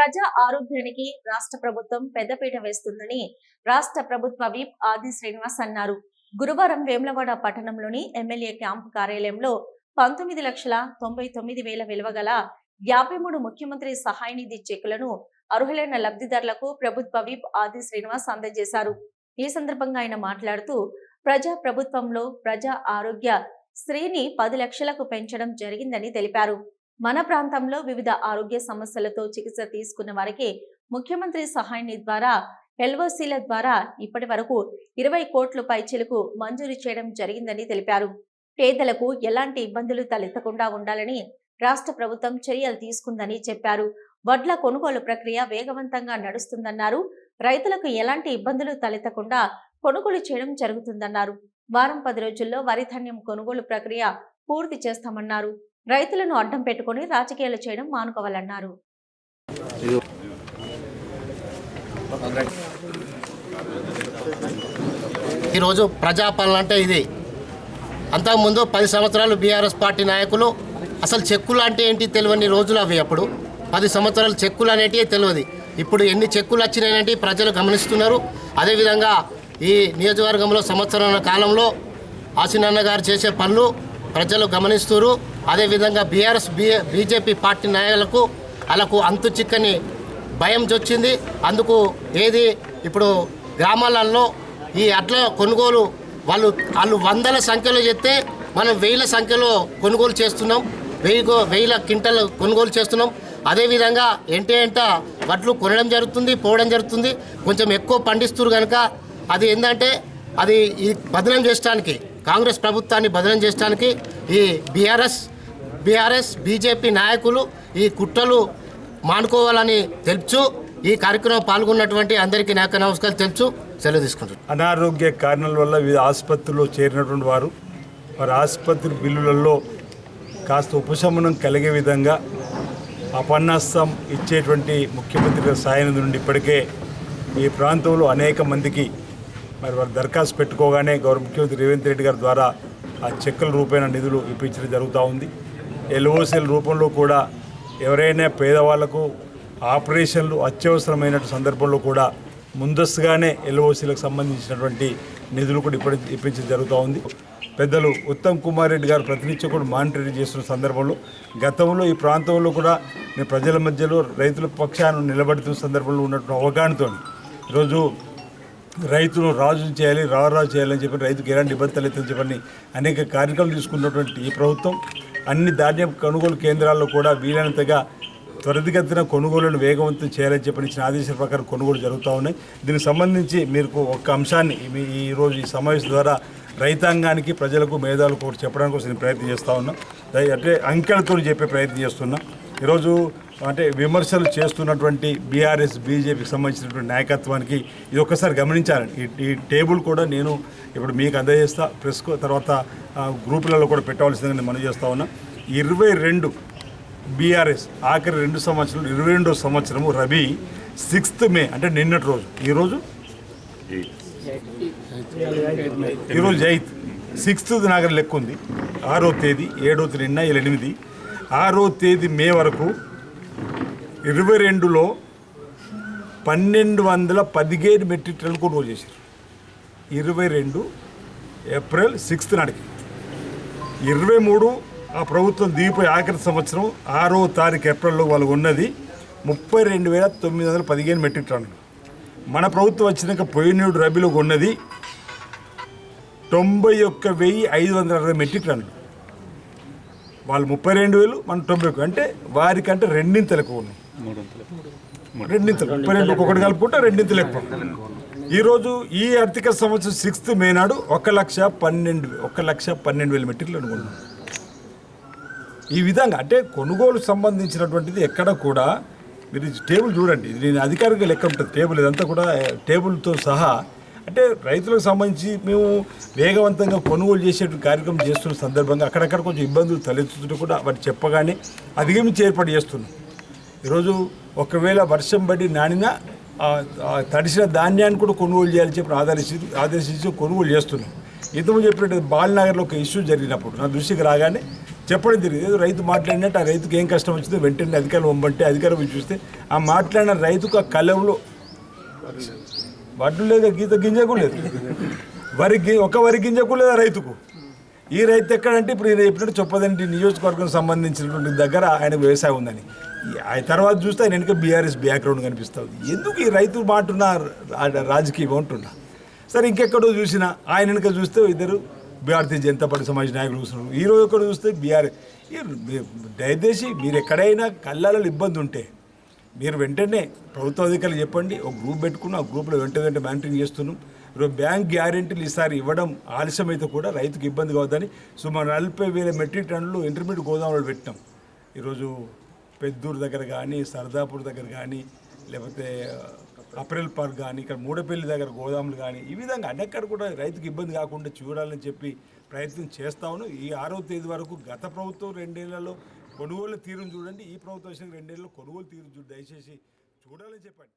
ప్రజా ఆరోగ్యానికి రాష్ట్ర ప్రభుత్వం పెద్దపీట వేస్తుందని రాష్ట్ర ప్రభుత్వ విప్ ఆది శ్రీనివాస్ అన్నారు. గురువారం వేములవాడ పట్టణంలోని ఎమ్మెల్యే క్యాంపు కార్యాలయంలో పంతొమ్మిది లక్షల తొంభై తొమ్మిది వేల విలువ గల యాభై మూడు ముఖ్యమంత్రి సహాయ నిధి చెక్కులను అర్హులైన లబ్ధిదారులకు ప్రభుత్వ విప్ ఆది శ్రీనివాస్ అందజేశారు. ఈ సందర్భంగా ఆయన మాట్లాడుతూ ప్రజా ప్రభుత్వంలో ప్రజా ఆరోగ్య స్త్రీని పది లక్షలకు పెంచడం జరిగిందని తెలిపారు. మన ప్రాంతంలో వివిధ ఆరోగ్య సమస్యలతో చికిత్స తీసుకున్న వారికి ముఖ్యమంత్రి సహాయని ద్వారా ఎల్ఓసీల ద్వారా ఇప్పటి వరకు ఇరవై కోట్ల పైచిలకు మంజూరు చేయడం జరిగిందని తెలిపారు. పేదలకు ఎలాంటి ఇబ్బందులు తలెత్తకుండా ఉండాలని రాష్ట్ర ప్రభుత్వం చర్యలు తీసుకుందని చెప్పారు. వడ్ల కొనుగోలు ప్రక్రియ వేగవంతంగా నడుస్తుందన్నారు. రైతులకు ఎలాంటి ఇబ్బందులు తలెత్తకుండా కొనుగోలు చేయడం జరుగుతుందన్నారు. వారం పది రోజుల్లో వరిధాన్యం కొనుగోలు ప్రక్రియ పూర్తి చేస్తామన్నారు. రైతులను అడ్డం పెట్టుకుని రాజకీయాలు చేయడం మానుకోవాలన్నారు. ఈరోజు ప్రజాపాలన అంటే ఇది. అంతకుముందు పది సంవత్సరాలు బీఆర్ఎస్ పార్టీ నాయకులు అసలు చెక్కులు అంటే ఏంటి తెలియని రోజులు అవి అప్పుడు. పది సంవత్సరాలు చెక్కులు అనేటివి తెలియదు. ఇప్పుడు ఎన్ని చెక్కులు వచ్చినాయంటే ప్రజలు గమనిస్తున్నారు. అదేవిధంగా ఈ నియోజకవర్గంలో సంవత్సరాల కాలంలో ఆసినన్న గారు చేసే పనులు ప్రజలు గమనిస్తున్నారు. అదేవిధంగా బీఆర్ఎస్ బీ బీజేపీ పార్టీ నాయకులకు వాళ్ళకు అంతు చిక్కని భయం వచ్చింది అందుకు ఏది ఇప్పుడు గ్రామాలలో ఈ అట్ల కొనుగోలు వాళ్ళు వాళ్ళు వందల సంఖ్యలో చెప్తే మనం వేల సంఖ్యలో కొనుగోలు చేస్తున్నాం. వెయ్యి గో- వేల క్వింటల్ కొనుగోలు చేస్తున్నాం. అదేవిధంగా ఎంటే ఎంట వడ్లు కొనడం జరుగుతుంది పోవడం జరుగుతుంది. కొంచెం ఎక్కువ పండిస్తున్నారు కనుక అది ఏంటంటే అది ఈ బదనం చేయడానికి కాంగ్రెస్ ప్రభుత్వాన్ని బదనం చేయడానికి ఈ బీఆర్ఎస్ బీఆర్ఎస్ బీజేపీ నాయకులు ఈ కుట్రలు మానుకోవాలని తెలుపుచు ఈ కార్యక్రమం పాల్గొన్నటువంటి అందరికీ నాకు నమస్కారం తెలుసు సెలవు తీసుకుంటారు అనారోగ్య కారణాల వల్ల వివిధ ఆసుపత్రుల్లో చేరినటువంటి వారు వారి ఆసుపత్రి బిల్లులలో కాస్త ఉపశమనం కలిగే విధంగా అపన్నాస్తం ఇచ్చేటువంటి ముఖ్యమంత్రి గారి సాయం నుండి ఇప్పటికే ఈ ప్రాంతంలో అనేక మందికి మరి వారు దరఖాస్తు పెట్టుకోగానే గౌరవ ముఖ్యమంత్రి రేవంత్ రెడ్డి గారి ద్వారా ఆ చెక్కుల రూపేణ నిధులు ఇప్పించడం జరుగుతూ ఉంది. ఎల్ఓసీల రూపంలో కూడా ఎవరైనా పేదవాళ్ళకు ఆపరేషన్లు అత్యవసరమైన సందర్భంలో కూడా ముందస్తుగానే ఎల్ఓసీలకు సంబంధించినటువంటి నిధులు కూడా ఇప్పటి ఇప్పించడం జరుగుతూ ఉంది. పెద్దలు ఉత్తమ్ కుమార్ రెడ్డి గారు ప్రతినిత్యం కూడా మానిటరింగ్ చేస్తున్న సందర్భంలో గతంలో ఈ ప్రాంతంలో కూడా నేను ప్రజల మధ్యలో రైతుల పక్షాన్ని నిలబడుతున్న సందర్భంలో ఉన్నటువంటి అవగాహనతో ఈరోజు రైతును రాజును చేయాలి రారాజు చేయాలని చెప్పి రైతుకు ఎలాంటి ఇబ్బంది తలెత్తని చెప్పని అనేక కార్యక్రమాలు తీసుకున్నటువంటి ఈ ప్రభుత్వం అన్ని ధాన్యం కొనుగోలు కేంద్రాల్లో కూడా వీలైనంతగా త్వరితగతిన కొనుగోలును వేగవంతం చేయాలని చెప్పని ఇచ్చిన ఆదేశాల ప్రకారం కొనుగోలు జరుగుతూ ఉన్నాయి. దీనికి సంబంధించి మీకు ఒక అంశాన్ని మీ ఈరోజు ఈ సమావేశం ద్వారా రైతాంగానికి ప్రజలకు మేధావులకు ఒకటి చెప్పడానికి కోసం నేను ప్రయత్నం చేస్తూ ఉన్నా. అంటే అంకెలతో చెప్పే ప్రయత్నం చేస్తున్నా. ఈరోజు అంటే విమర్శలు చేస్తున్నటువంటి బీఆర్ఎస్ బీజేపీకి సంబంధించినటువంటి నాయకత్వానికి ఇది ఒక్కసారి గమనించాలని ఈ ఈ టేబుల్ కూడా నేను ఇప్పుడు మీకు అందజేస్తా ప్రెస్ తర్వాత గ్రూపులలో కూడా పెట్టవలసిందని నేను మనం చేస్తా ఉన్నా. ఇరవై రెండు బీఆర్ఎస్ ఆఖరి రెండు సంవత్సరాలు ఇరవై రెండో సంవత్సరము రబీ సిక్స్త్ మే అంటే నిన్నటి రోజు. ఈరోజు ఈరోజు ఎయిత్ సిక్స్త్ నాకు లెక్క ఉంది ఆరో తేదీ ఏడో తేదీ నిన్న ఎనిమిది. ఆరో తేదీ మే వరకు ఇరవై రెండులో పన్నెండు వందల పదిహేను మెట్రిక్ టన్నులు కొనుగోలు చేశారు. ఇరవై రెండు ఏప్రిల్ సిక్స్త్ నాటికి. ఇరవై మూడు ఆ ప్రభుత్వం దిగిపోయి ఆఖరి సంవత్సరం ఆరో తారీఖు ఏప్రిల్లో వాళ్ళు ఉన్నది ముప్పై రెండు వేల తొమ్మిది వందల పదిహేను మెట్రిక్ టన్నులు. మన ప్రభుత్వం వచ్చినాక పోయినేడు రబీలో ఉన్నది తొంభై ఒక్క వెయ్యి ఐదు వందల అరవై మెట్రిక్ టన్నులు. వాళ్ళు ముప్పై రెండు వేలు మనం తొంభై అంటే వారికంటే రెండింతలు ఎక్కువ ఉన్నాయి. రెండింతలు. ముప్పై రెండు ఒక్కొక్కటి కలుపుకుంటే రెండింతలు ఎక్కువ. ఈరోజు ఈ ఆర్థిక సంవత్సరం సిక్స్త్ మే నాడు ఒక లక్ష పన్నెండు ఒక లక్ష పన్నెండు వేల మెట్రిక్లు అనుకున్నాం ఈ విధంగా అంటే కొనుగోలు సంబంధించినటువంటిది ఎక్కడ కూడా మీరు టేబుల్ చూడండి. ఇది నేను అధికారిక లెక్క ఉంటుంది. టేబుల్ ఇదంతా కూడా టేబుల్తో సహా అంటే రైతులకు సంబంధించి మేము వేగవంతంగా కొనుగోలు చేసేటువంటి కార్యక్రమం చేస్తున్న సందర్భంగా అక్కడక్కడ కొంచెం ఇబ్బందులు తలెత్తుతుంటే కూడా వాటి చెప్పగానే అధిగమించి ఏర్పాటు చేస్తున్నాం. ఈరోజు ఒకవేళ వర్షం పడి నానినా తడిసిన ధాన్యాన్ని కూడా కొనుగోలు చేయాలని చెప్పి ఆదర్శి ఆదేశించి కొనుగోలు చేస్తున్నాం. ఇంతకుముందు చెప్పినట్టు బాలనగర్లో ఒక ఇష్యూ జరిగినప్పుడు నా దృష్టికి రాగానే చెప్పడం తెలియదు ఏదో రైతు మాట్లాడినట్టు ఆ రైతుకి ఏం కష్టం వచ్చిందో వెంటనే అధికారులు వంబంటే అధికారం చూస్తే ఆ మాట్లాడిన రైతుకు ఆ కలవలో వడ్లు లేదు గీత గింజకు లేదు. వరి గి- ఒక వరి గింజకు లేదా రైతుకు. ఈ రైతు ఎక్కడంటే ఇప్పుడు ఈయన చెప్పినట్టు చొప్పదండి నియోజకవర్గం సంబంధించినటువంటి దగ్గర ఆయన వ్యవసాయం ఉందని. ఆ తర్వాత చూస్తే ఆయన వెనుక బీఆర్ఎస్ బ్యాక్గ్రౌండ్ కనిపిస్తుంది. ఎందుకు ఈ రైతు మాటున్న రాజకీయం ఉంటున్నా సరే ఇంకెక్కడో చూసినా ఆయన వెనుక చూస్తే ఇద్దరు భారతీయ జనతా పార్టీ సమాజ నాయకులు చూస్తున్నారు ఈ రోజు ఎక్కడ చూస్తే బీఆర్ఎస్ దయచేసి మీరు ఎక్కడైనా కళ్ళలో ఇబ్బంది ఉంటే మీరు వెంటనే ప్రభుత్వ అధికారులు చెప్పండి ఒక గ్రూప్ పెట్టుకుని ఆ గ్రూప్లో వెంట వెంట మానిటరింగ్ చేస్తున్నాం. ఈరోజు బ్యాంక్ గ్యారెంటీలు ఈసారి ఇవ్వడం ఆలస్యమైతే కూడా రైతుకు ఇబ్బంది కావద్దని సుమారు నలభై వేల మెట్రిక్ టన్నులు ఇంటర్మీడియట్ గోదాములు పెట్టినాం. ఈరోజు పెద్దూరు దగ్గర కానీ సరదాపూర్ దగ్గర కానీ లేకపోతే అప్రిల్ పార్క్ కానీ ఇక్కడ మూడపల్లి దగ్గర గోదాములు కానీ ఈ విధంగా అన్నెక్కడ కూడా రైతుకు ఇబ్బంది కాకుండా చూడాలని చెప్పి ప్రయత్నం చేస్తాను ఈ ఆరో తేదీ వరకు గత ప్రభుత్వం రెండేళ్ళలో కొనుగోలు తీరును చూడండి. ఈ ప్రభుత్వం వచ్చిన రెండేళ్ళలో కొనుగోలు తీరు చూడు దయచేసి చూడాలని చెప్పండి.